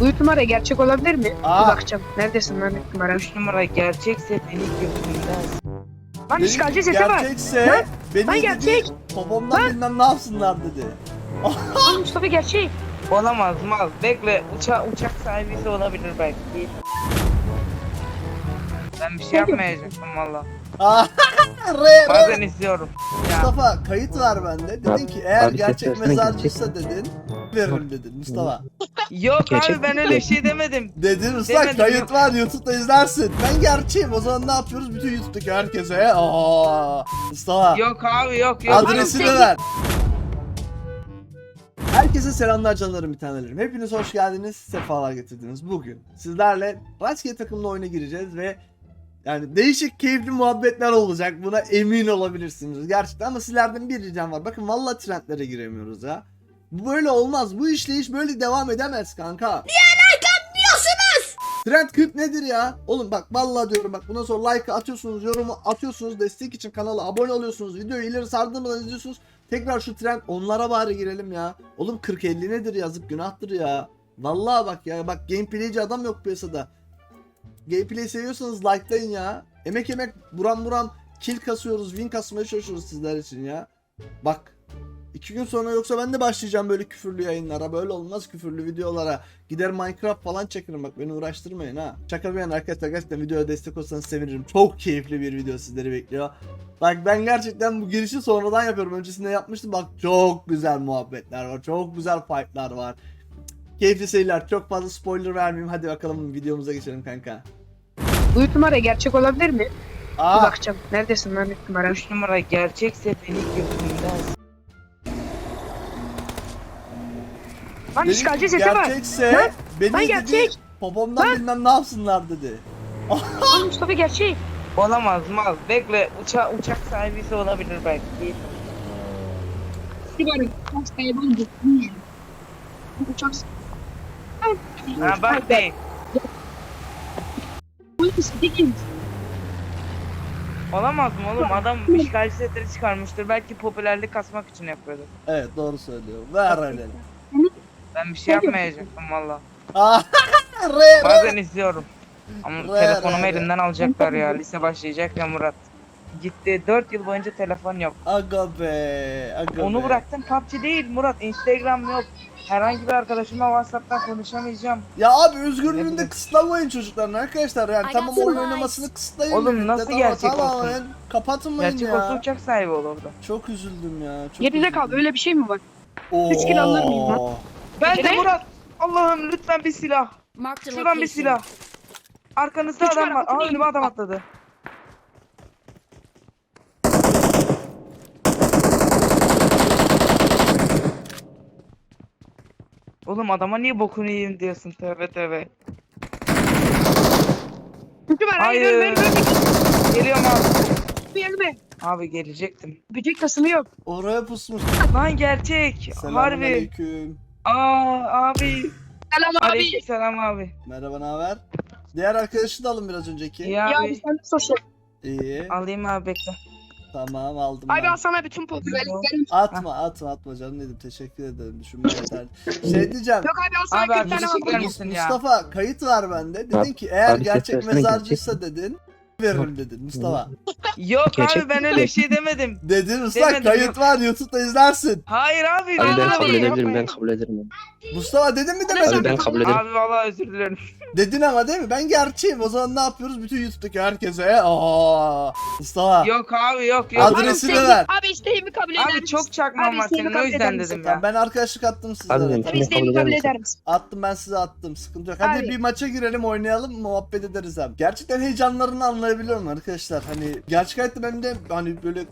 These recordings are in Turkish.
Bu üç numara gerçek olabilir mi? Aa. Bir bakacağım. Neredesin lan üç numara? 3 numara gerçekse beni götürmez. Lan işgalci sesi var. Gerçekse Lan, beni lan dedi, gerçek. Babamdan bilmem ne yapsınlar dedi. Lan Mustafa gerçek. Olamaz mal. Bekle uça uçak sahibi de olabilir belki. Ben bir şey yapmayacaktım valla. Re, re. Bazen izliyorum. Mustafa kayıt var bende. Dedin ki eğer abi gerçek ses versene, mezarcıysa dedin. Veririm dedin Mustafa. yok Gerçek abi ben öyle bir şey demedim. Dedin usta Demedim, kayıt yok. var YouTube'da izlersin. Ben gerçeğim o zaman ne yapıyoruz bütün YouTube'daki herkese? Aa, Mustafa Yok abi yok yok. adresini ver. Herkese selamlar canlarım bir tanelerim. Hepiniz hoş geldiniz, sefalar getirdiniz. Bugün sizlerle rastgele takımla oyuna gireceğiz ve yani değişik keyifli muhabbetler olacak. Buna emin olabilirsiniz gerçekten ama sizlerden bir ricam var. Bakın vallahi trendlere giremiyoruz ya. Bu böyle olmaz. Bu işleyiş böyle devam edemez kanka. Trend 40 nedir ya? Oğlum bak vallahi diyorum bak bundan sonra like atıyorsunuz, yorumu atıyorsunuz, destek için kanala abone oluyorsunuz, videoyu ileri sardırmadan izliyorsunuz. Tekrar şu trend onlara bari girelim ya. Oğlum 40-50 nedir yazık günahtır ya. Vallahi bak ya bak gameplayci adam yok piyasada. Gameplay seviyorsanız likelayın ya. Emek emek buram buram kill kasıyoruz, win kasmaya çalışıyoruz sizler için ya. Bak iki gün sonra yoksa ben de başlayacağım böyle küfürlü yayınlara. Böyle olmaz küfürlü videolara. Gider Minecraft falan çekerim bak beni uğraştırmayın ha. Şaka bir yana arkadaşlar gerçekten videoya destek olsanız sevinirim. Çok keyifli bir video sizleri bekliyor. Bak ben gerçekten bu girişi sonradan yapıyorum. Öncesinde yapmıştım. Bak çok güzel muhabbetler var. Çok güzel fightlar var. Keyifli seyirler. Çok fazla spoiler vermeyeyim. Hadi bakalım videomuza geçelim kanka. Bu üç numara gerçek olabilir mi? Bir Aa, bakacağım. Neredesin lan üç numara? 3 numara gerçekse beni götürmez. Lan dedi işgalci sesi var. gerçekse Lan, beni lan dedi, gerçek. babamdan bilmem ne yapsınlar dedi. Lan Mustafa gerçek. Olamaz mal. Bekle uça uçak sahibi de olabilir belki. Sigara. Uçak kayboldu. Uçak Ha bak değil. Olamaz mı oğlum? Adam işgalci setleri çıkarmıştır. Belki popülerlik kasmak için yapıyordu. Evet doğru söylüyor. Ver öyle. Ben bir şey yapmayacaktım valla. Re, re. Bazen izliyorum. Ama Re, telefonumu re, re. elimden alacaklar ya. Lise başlayacak ya Murat. Gitti. 4 yıl boyunca telefon yok. Aga be. Aga Onu be. bıraktım. PUBG değil Murat. Instagram yok. Herhangi bir arkadaşımla WhatsApp'tan konuşamayacağım. Ya abi özgürlüğünü de kısıtlamayın çocukların arkadaşlar yani I tamam oyun oynamasını kısıtlayın. Oğlum nasıl ama gerçek tamamen olsun? Kapatmayın Gerçek ya. olsa uçak sahibi olurdu. Çok üzüldüm ya. Çok Geride kal. Öyle bir şey mi var? Oo. Üç kilo alır mıyım lan? Ben de? Murat. Allah'ım lütfen bir silah. Şuradan bir silah. Arkanızda Üç adam var. Aa önüme adam atladı. Oğlum adama niye bokunu yiyeyim diyorsun tövbe tövbe. Üç numara. Hayır. Hayır. Ölme ölme. Geliyorum abi. Ölme. Abi gelecektim. Böcek tasını yok. Oraya pusmuş. Lan gerçek. Harbi. Selamünaleyküm. Aa abi. Selam abi. Aleykümselam abi. Merhaba ne haber? Diğer arkadaşı da alın biraz önceki. İyi Ya abi. abi sen de sosyal. İyi. Alayım abi bekle. Tamam aldım Abi ben. sana bütün popülerliklerim. Atma atma atma canım dedim teşekkür ederim düşünme yeter. Şey diyeceğim. Yok abi al sana Abi, 40 abi, tane ederim. Mus- misin ya? Mustafa kayıt var bende. Dedin Abi- ki eğer abi gerçek ses versene, mezarcıysa dedin. Veririm dedin Mustafa. Yok abi ben öyle bir şey demedim. Dedin usta Demedim, kayıt yok. var YouTube'da izlersin. Hayır abi. Abi ben abi, kabul ederim, yapmayın. ben kabul ederim. Mustafa dedin mi demedin? Abi ben kabul ederim. Abi vallahi özür dilerim. Dedin ama değil mi? Ben gerçeğim. O zaman ne yapıyoruz? Bütün YouTube'daki herkese. Aa, Mustafa. Yok abi yok yok. Adres- Adresini ver. Abi isteğimi kabul eder Abi misin? çok çakmam Abi var isteğimi senin o kabul yüzden misin? dedim Tamam, ya. ben arkadaşlık attım sizlere. Abi Abi Tamam. isteğimi kabul eder kabul misin? eder misin? Attım ben size attım. Sıkıntı yok. Hadi Abi. bir maça girelim oynayalım muhabbet ederiz hem. Gerçekten heyecanlarını anlayabiliyorum arkadaşlar. Hani gerçek hayatta benim de hani böyle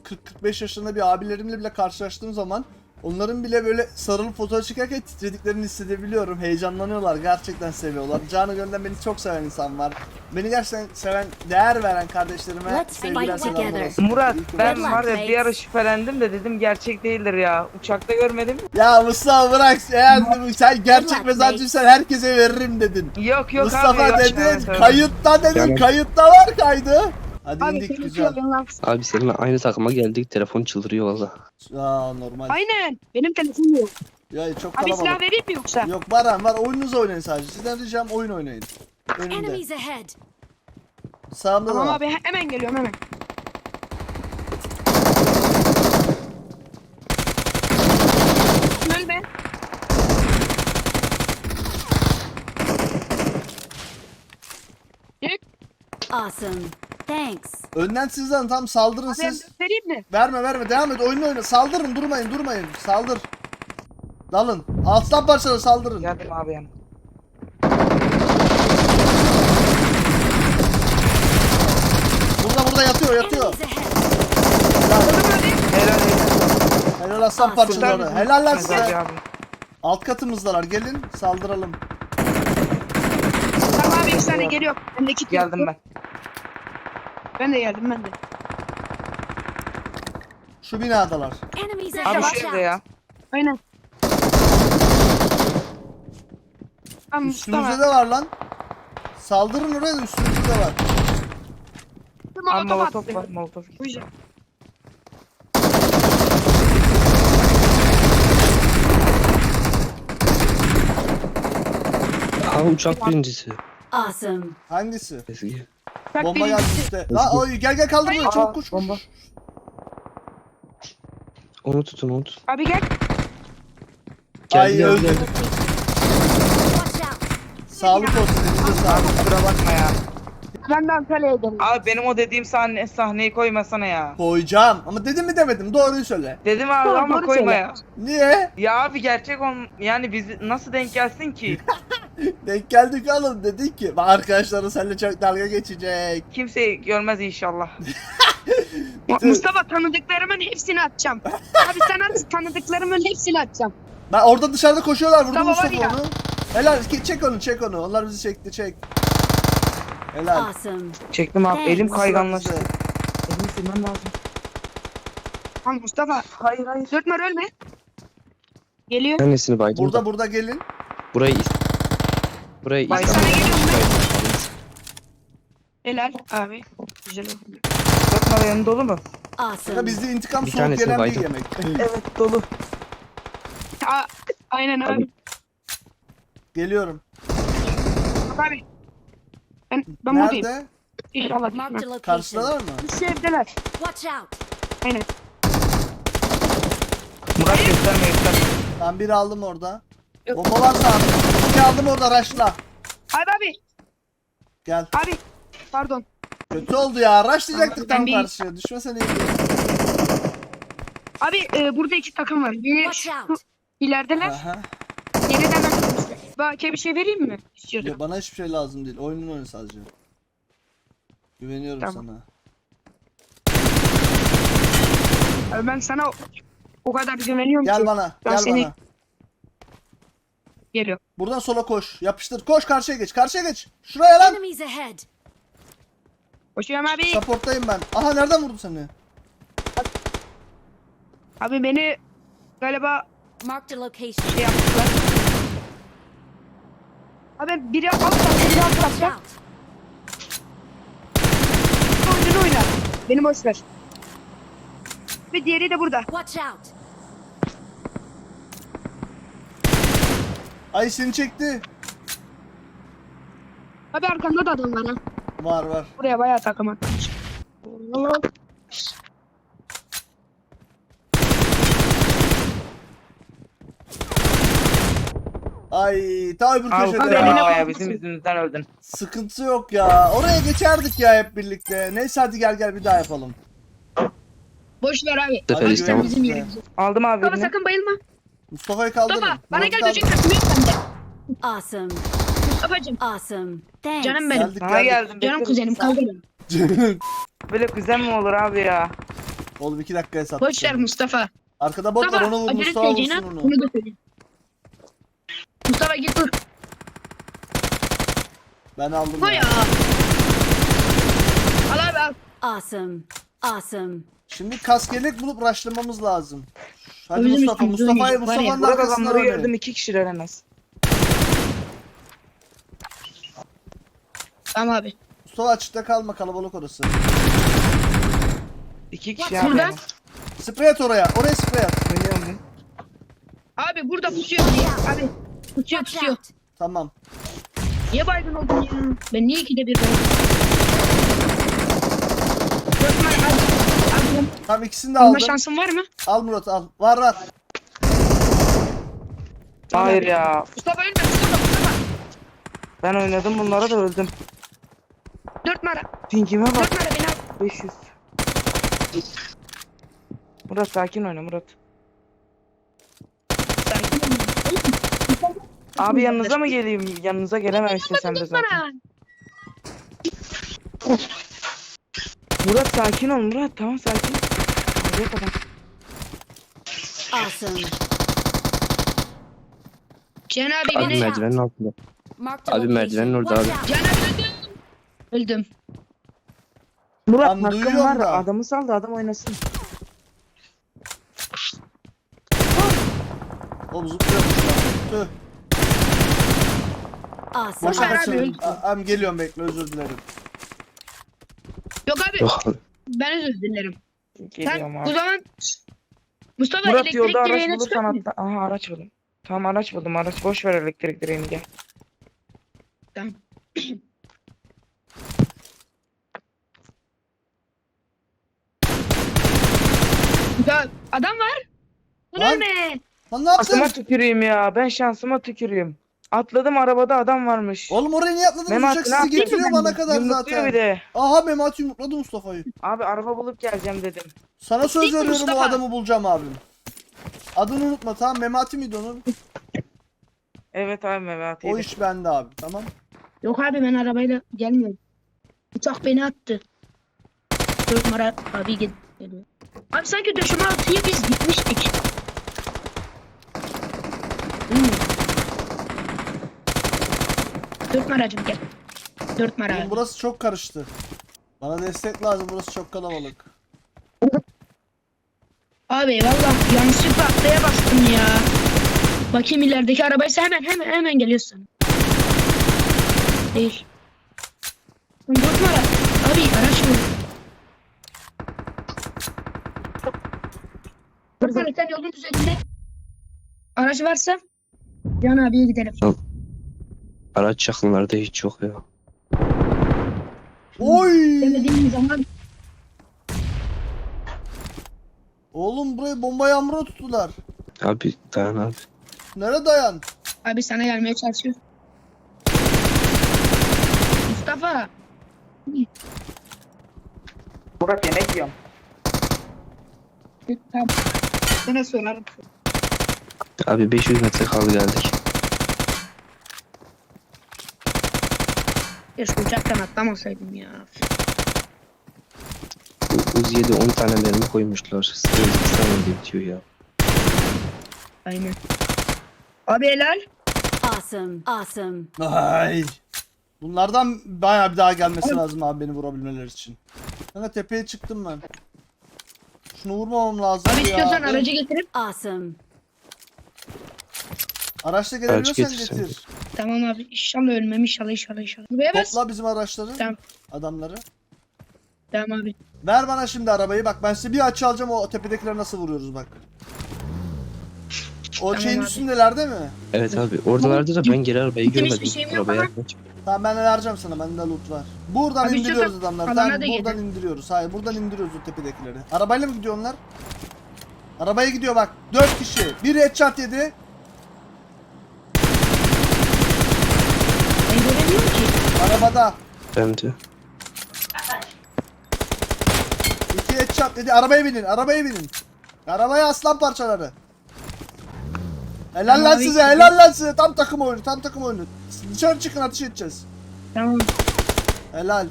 40-45 yaşında bir abilerimle bile karşılaştığım zaman onların bile böyle sarılıp fotoğraf çekerken titrediklerini hissedebiliyorum. Heyecanlanıyorlar. Gerçekten seviyorlar. Canı gönülden beni çok seven insan var. Beni gerçekten seven, değer veren kardeşlerime Let's sevgiler fight selamlar together. olsun. Murat İyi ki ben varsın. var ya bir ara şüphelendim de dedim gerçek değildir ya. Uçakta görmedim. Ya Mustafa bırak eğer sen gerçek luck, mezarcıysan herkese veririm dedin. Yok yok Mustafa abi yok. dedin Evet, evet. kayıtta dedin Yani- kayıtta var kaydı. Hadi Abi indik güzel. Abi seninle aynı takıma geldik telefon çıldırıyor valla. Aa normal. Aynen. Benim telefonum yok. Ya çok Abi silah kalabalık. vereyim mi yoksa? Yok var var oyununuzu oynayın sadece. Sizden ricam oyun oynayın. Önümde. Enemies ahead. Sağımda da Tamam var. abi he- hemen geliyorum hemen. Ölme. Yürü. Awesome. Thanks. Önden sizden tam saldırın Abi siz. M4 vereyim mi? Verme verme devam et oyunu oyna. Saldırın durmayın durmayın. Saldır. Dalın. Alttan parçalı saldırın. Geldim abi yanına. Burada burada yatıyor yatıyor. Enemies ahead. Helal helal. Helal aslan parçaları. Helal lan size. abi. Alt katımızdalar. Gelin saldıralım. Tamam abi bir saniye geliyor. Ben de kit Geldim ben. Ben de geldim ben de. Şu binadalar. Enemies Abi ahead. şu Watch evde ya. Aynen. Tamam Mustafa. de var lan. Saldırın oraya da üstümüzde de var. Abi Molotof molotof var molotof. Aa uçak birincisi. Awesome. Hangisi? Ezgi. Bak Bomba benim- geldi işte. La oy gel gel kaldır bunu çabuk koş bomba. Onu tutun onu tutun. Abi gel. Geldi Ay geldi öldü. geldi. Watch out. Sağlık olsun elinize sağlık. Kusura bakma ya. Ben de Antalya'ya gidelim. Abi benim o dediğim sahne, sahneyi koymasana ya. Koyacağım. Ama dedim mi demedim doğruyu söyle. Dedim abi Doğru, ama doğru koyma söyle. ya. Niye? Ya abi gerçek on yani biz nasıl denk gelsin ki? Denk geldik oğlum dedik ki. Bak arkadaşlarım seninle çok dalga geçecek. Kimse görmez inşallah. Mustafa tanıdıklarımın hepsini atacağım. Abi sen at tanıdıklarımın hepsini atacağım. Ben orada dışarıda koşuyorlar vurdu Mustafa var ya. onu. Helal çek onu çek onu. Onlar bizi çekti çek. Helal. Awesome. Çektim abi Thanks. elim kayganlaştı. Elimi silmem lazım. Tamam Mustafa. Hayır hayır. Dört numara ölme. Geliyor. Annesini baydım Burada da. burada gelin. Burayı is- Burayı Bay- İstanbul. Sana geliyorum. Helal abi. Güzel oldu. Numara yanı dolu mu? Awesome. bizde intikam Bir soğuk tanesini gelen bir baydım. yemek. Evet dolu. Aa, aynen abi. Abi. Geliyorum. Abi. Ben, ben buradayım. Nerede? İnşallah. Marked a düşmem. location. Karşıdalar mı? Şu evdeler. Watch out. Aynen. Murat gösterme gösterme. Ben bir aldım orada. Yok. Bomba var sağda. İki aldım orada raşla. Abi abi. Gel. Abi. Pardon. Kötü oldu ya. Raşlayacaktık Ben tam bir- karşıya. Düşmesen iyi. Abi e, burada iki takım var. Biri Watch şu out. ilerideler. Aha. Bake bir şey vereyim mi? Ya bana hiçbir şey lazım değil. Oyunun oyunu sadece. Güveniyorum Tamam. sana. Abi ben sana o, o kadar güveniyorum Gel ki. bana. Ben Gel seni- bana. Geliyor. Buradan sola koş. Yapıştır. Koş karşıya geç. Karşıya geç. Şuraya lan. Enemies ahead. Koşuyorum abi. Supporttayım ben. Aha nereden vurdum seni? Abi beni galiba Marked a location. şey yaptılar. Abi biri katta biri alt Watch katta. out. Oyunu oynar. Beni boş ver. Ve diğeri de burada. Watch out. Ay seni çekti. Abi arkamda da adam var ha. Var var. Buraya bayağı takım atmış. Ay ta öbür Abi köşede Abi ya. eline ya bizim yüzümüzden öldün. Sıkıntı yok ya. Oraya geçerdik ya hep birlikte. Neyse hadi gel gel bir daha yapalım. Boş ver abi. Bu sefer Hadi Bizim yerimiz. Aldım abi Baba birini. sakın bayılma. Mustafa'yı kaldırın. Mustafa bana gel kaldır. böcek takımı yok bende. Awesome. Mustafa'cım. Awesome. Thanks. Canım benim. Geldik Sana geldik. geldim. Canım bekle. kuzenim kaldır beni. Böyle kuzen mi olur abi ya? Oğlum iki dakika hesap. Boş ver Mustafa. Arkada bot var Mustafa onu vur. acele Mustafa vursun onu. bunu da söyleyeyim. Mustafa git dur. Ben aldım Koy ya. ya. Al abi al. Awesome. Awesome. Şimdi kaskelek bulup raşlamamız lazım. Hadi Öyle? Mustafa. Mustafa'yı? Var ya, Mustafa'nın Burada arkasından adamları gördüm oynayın. iki kişiler en az. Tamam abi. Mustafa açıkta kalma kalabalık orası. İki kişi Bak abi. burada. Sprey at oraya. Oraya sprey at. Ben. Abi burada pusuyor. Abi pusuyor. out! Tamam. Niye baygın oldun ya? Ben niye ikide bir baygın? Dört numara abi. Abi Tamam ikisini de alma aldım. şansın var mı? Al Murat al. Var var. Hayır ya. Mustafa ölme Mustafa Mustafa. Ben oynadım bunlara da öldüm. Dört numara. Pingime bak. Dört numara beni al. 500. Murat sakin oyna Murat. Abi yanınıza mı geleyim? Yanınıza gelemem işte sen de zaten. Murat sakin ol Murat tamam sakin. Oraya kadar. Awesome. Cihan abi Abi beni. merdivenin altında. Marked a Abi merdivenin location. orada Watch abi. out! Abi öldüm. Öldüm. Murat Ben hakkım duyuyorum var da. adamı sal da adam oynasın. Oğlum zıplıyormuş lan. Tüh. Awesome. Boşa Ver abi, Am geliyorum bekle özür dilerim. Yok abi Yok abi. ben özür dilerim. Sen Geliyorum o abi. zaman Mustafa Murat elektrik yolda araç direğine bulursan çıkar atla. Aha araç buldum. Tamam araç buldum araç. Boş ver elektrik direğini gel. Tamam. Ya adam var. Dur Lan, ölme. Lan ne yaptın? Şansıma tüküreyim ya. Ben şansıma tüküreyim. Atladım arabada adam varmış. Oğlum oraya niye atladın? Memati, Uçak ne sizi getiriyor ben bana kadar zaten. bir de. Aha Memati yumrukladı Mustafa'yı. Abi araba bulup geleceğim dedim. Sana söz veriyorum o Mustafa? adamı bulacağım abim. Adını unutma tamam Memati miydi onun? Evet abi Mehmet'iydi. O iş bende abi tamam. Yok abi ben arabayla gelmiyorum. Uçak beni attı. Dört numara abi gel- geliyor. Abi sanki döşeme altıya biz gitmiştik. Dört numaracım gel. Dört numara Oğlum burası çok karıştı. Bana destek lazım burası çok kalabalık. Abi vallahi yanlışlıkla atlaya bastım ya. Bakayım ilerideki arabaysa hemen hemen hemen geliyorsun. Değil. Dört numara. Abi araç mı? Dört sen yolun üzerinde. Araç varsa Can abiye gidelim. Araç yakınlarda hiç yok ya. Oy! Demediğim zaman Oğlum burayı bomba yağmuruna tuttular. Abi dayan abi. Nere dayan? abi sana gelmeye çalışıyor. Mustafa. Murat yemek yiyorum. Tamam. Sana sorarım. Abi 500 metre kaldı geldik. Ya şu uçaktan atlamasaydım ya. Uzi'ye de 10 tane mermi koymuşlar. Sıkıntı bitiyor ya. Aynen. Abi helal. Awesome. Awesome. Ay. Bunlardan bayağı bir daha gelmesi lazım abi beni vurabilmeleri için. Kanka tepeye çıktım ben. Şunu vurmamam lazım Abi ya. istiyorsan aracı getirip. Awesome. Araçla gelebiliyorsan getir sen. getir. Tamam abi inşallah ölmem inşallah inşallah inşallah. Buraya bas. Topla bizim araçları. Tamam. Adamları. Tamam abi. Ver bana şimdi arabayı bak ben size bir açı alacağım o tepedekileri nasıl vuruyoruz bak. O Tamam şeyin abi. üstündeler değil mi? Evet abi. Oradalarda da ben geri arabayı hiçbir görmedim. şeyim yok Arabaya ama- yaklaşık. Tamam ben vereceğim sana bende loot var. Buradan Abi indiriyoruz istiyorsan adamları. alana Tamam da buradan indiriyoruz. Hayır buradan indiriyoruz o tepedekileri. Arabayla mı gidiyor onlar? Arabaya gidiyor bak. 4 kişi. Biri headshot yedi. Ben göremiyorum ki. Arabada. Ben de. İki headshot dedi. Arabaya binin. Arabaya binin. Arabaya aslan parçaları. Helal Tamam lan size. Helal lan size. Tam takım oyunu. Tam takım oyunu. Dışarı çıkın ateş edeceğiz. Tamam. Helal.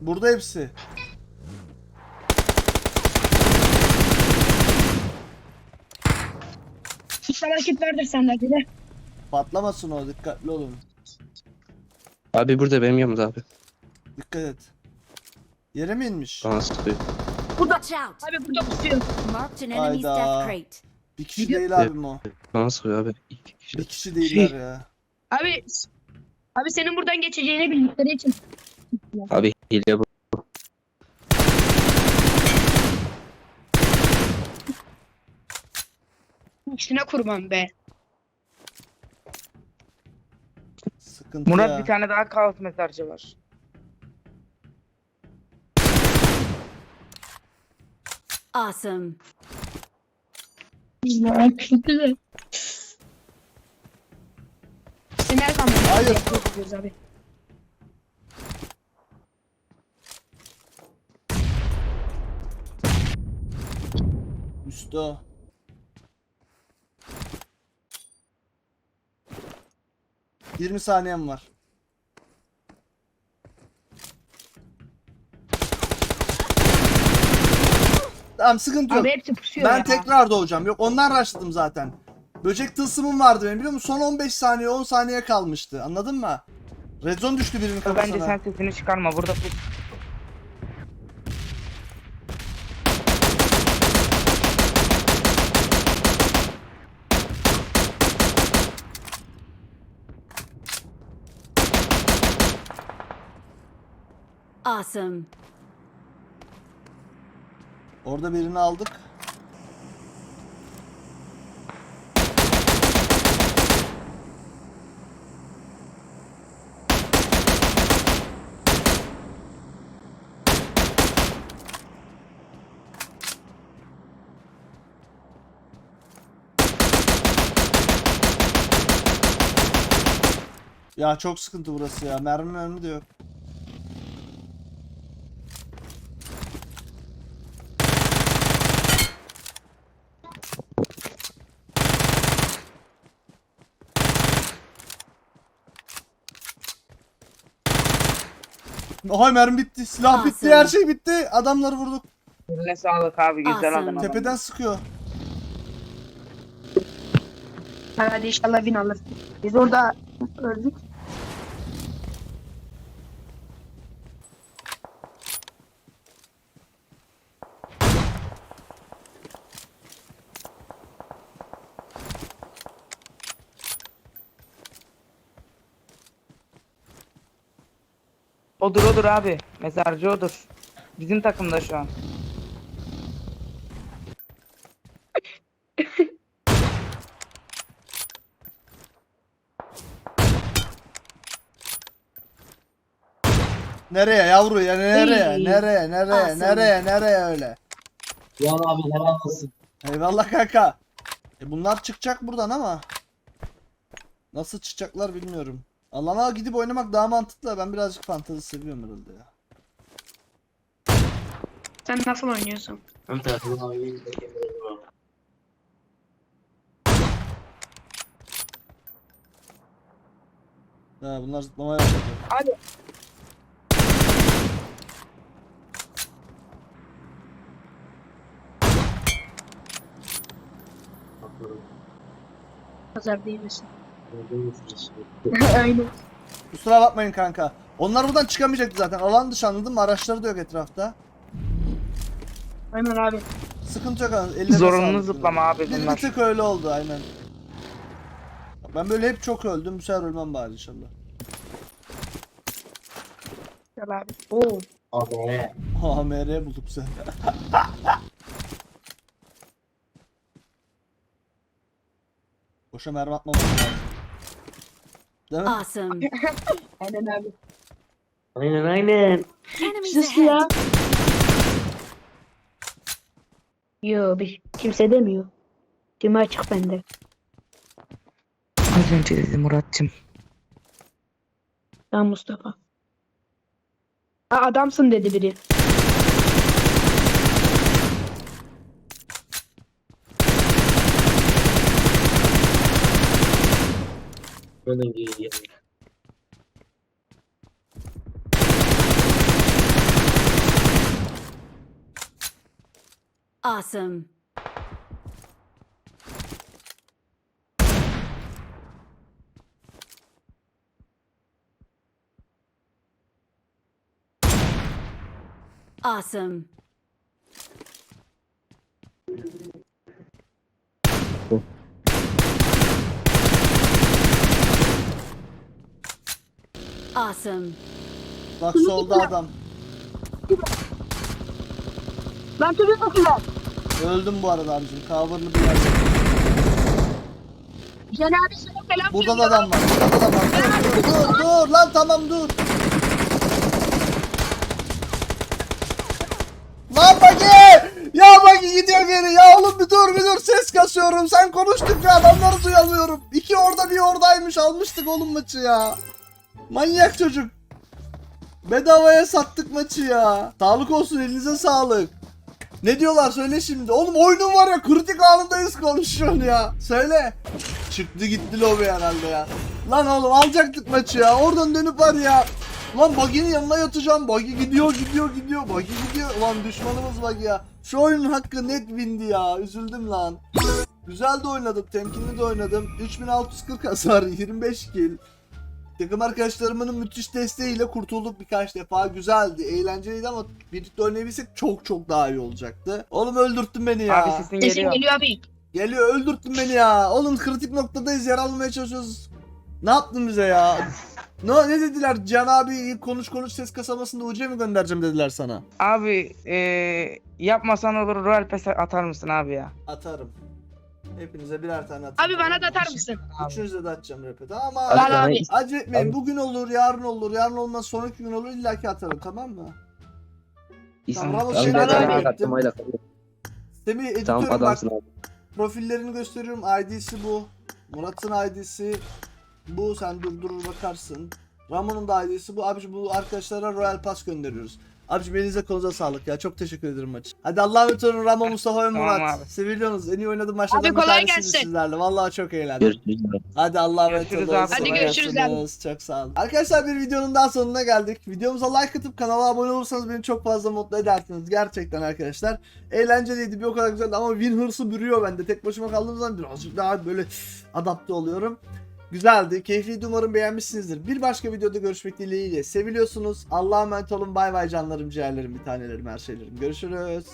Burada hepsi. İnşallah kit vardır sende bir de. Patlamasın o. Dikkatli olun. Abi burada benim yanımda abi. Dikkat et. Yere mi inmiş? Bana sıkıyor. Watch out. Abi burada pusuyor. Marked an enemy's Hayda. death crate. Bir kişi Gidiyor. değil abim o. Bana sıkıyor abi. İki kişi. Bir kişi değiller ya. Abi Abi senin buradan geçeceğini bildikleri için. Abi hile bu. İçine kurban be. Sıkıntı Murat ya. bir tane daha kaos mesajı var. Awesome. Ya kötü. Sinir kalmadı. Hayır. Yapıyoruz abi. Üstü o. Yirmi saniyem var. Tamam sıkıntı yok. Abi hepsi pusuyor Ben ya. tekrar doğacağım. Yok ondan rushladım zaten. Böcek tılsımım vardı benim biliyor musun? Son 15 saniye 10 saniye kalmıştı. Anladın mı? Red zone düştü birinin Bence kafasına. sen sesini çıkarma. Burada Awesome. Orada birini aldık. Ya çok sıkıntı burası ya. Mermi mermi de yok. Ay mermi bitti. Silah bitti. Her şey bitti. Adamları vurduk. Eline sağlık abi. Güzel Awesome. adam. Tepeden sıkıyor. Hadi inşallah win alır. Biz orada öldük. Odur odur abi. Mezarcı odur. Bizim takımda şu an. Nereye yavru ya nereye nereye nereye nereye nereye öyle. Yan abi helal olsun. Eyvallah kanka. E bunlar çıkacak buradan ama. Nasıl çıkacaklar bilmiyorum. Alana gidip oynamak daha mantıklı. Ben birazcık fantezi seviyorum herhalde ya. Sen nasıl oynuyorsun? Ön tarafından abi. Ha, bunlar zıplama yapacak. Hadi. Pazar değil misin? Aynen. Kusura bakmayın kanka. Onlar buradan çıkamayacaktı zaten. Alan dışı anladın mı? Araçları da yok etrafta. Aynen abi. Sıkıntı yok. Eline Zorunlu zıplama abi Bir, bir bunlar. tık öyle oldu aynen. Ben böyle hep çok öldüm. Bu sefer ölmem bari inşallah. Gel abi. Oo. Abi. AMR bulduk sen. Boşa mermi atmamız lazım. Değil mi? Awesome. Aynen abi. Aynen aynen. Enemies Sus ahead. ya. Yo bir kimse demiyor. Tüm açık bende. Az önce dedi Murat'cığım. Ben Mustafa. Aa, adamsın dedi biri. Bunun gibi. Awesome. Awesome. Awesome. Bak solda adam. Ben çok güzel. Öldüm bu arada abicim. Coverlı bir yerde. Can abi sana selam Burada da adam var. Burada da adam var. Dur, dur, dur lan tamam dur. Lan Bagi! Ya Bagi gidiyor geri. Ya oğlum bir dur bir dur ses kasıyorum. Sen konuştuk ya adamları duyamıyorum. İki orada bir oradaymış almıştık oğlum maçı ya. Manyak çocuk. Bedavaya sattık maçı ya. Sağlık olsun elinize sağlık. Ne diyorlar söyle şimdi. Oğlum oyunun var ya kritik anındayız konuşuyorsun ya. Söyle. Çıktı gitti lobi herhalde ya. Lan oğlum alacaktık maçı ya. Oradan dönüp var ya. Lan Buggy'nin yanına yatacağım. Buggy gidiyor gidiyor gidiyor. Buggy gidiyor. Ulan düşmanımız Buggy ya. Şu oyunun hakkı net windi ya. Üzüldüm lan. Güzel de oynadık. Temkinli de oynadım. 3640 hasar. 25 kill. Takım arkadaşlarımın müthiş desteğiyle kurtulduk birkaç defa. Güzeldi, eğlenceliydi ama birlikte oynayabilsek çok çok daha iyi olacaktı. Oğlum öldürttün beni ya. Abi sesin Sesin geliyor. geliyor abi. Geliyor öldürttün beni ya. Oğlum kritik noktadayız yer almaya çalışıyoruz. Ne yaptın bize ya? Ne, ne dediler? Can abi konuş konuş ses kasamasında UC mi göndereceğim dediler sana. Abi eee yapmasan olur Royal Pass atar mısın abi ya? Atarım. Hepinize birer tane atacağım. Abi bana da atar mısın? Üçünüze de atacağım repete ama Abi Lan abi. is- acele etmeyin. Abi- Bugün olur, yarın olur, yarın olmaz, sonraki gün olur illaki atarım tamam mı? Tamam, Abi şimdi ben abi. sana attım, hayla. Semih editörüm Tamam bak adamsın abi. profillerini gösteriyorum. ID'si bu. Murat'ın ID'si bu. Sen durdurur bakarsın. Ramon'un da ID'si bu. Abici bu arkadaşlara Royal Pass gönderiyoruz. Abici elinize kolunuza sağlık ya. Çok teşekkür ederim maç. Hadi Allah'a emanet olun Ramon, Mustafa ve Tamam Murat. abi. Seviliyorsunuz. En iyi oynadığım maçlardan Abi bir kolay tanesiydi gelsin. sizlerle. Vallahi çok eğlendim. Görüşürüz. Hadi Allah'a emanet Görüşürüz olun. abi. Hadi görüşürüz. Çok sağ olun. Arkadaşlar bir videonun daha sonuna geldik. Videomuza like atıp kanala abone olursanız beni çok fazla mutlu edersiniz. Gerçekten arkadaşlar. Eğlenceliydi bir o kadar güzeldi ama win hırsı bürüyor bende. Tek başıma kaldığım zaman birazcık daha böyle adapte oluyorum. Güzeldi, keyifliydi. Umarım beğenmişsinizdir. Bir başka videoda görüşmek dileğiyle. Seviliyorsunuz. Allah'a emanet olun. Bay bay canlarım, ciğerlerim, bir tanelerim, her şeylerim. Görüşürüz.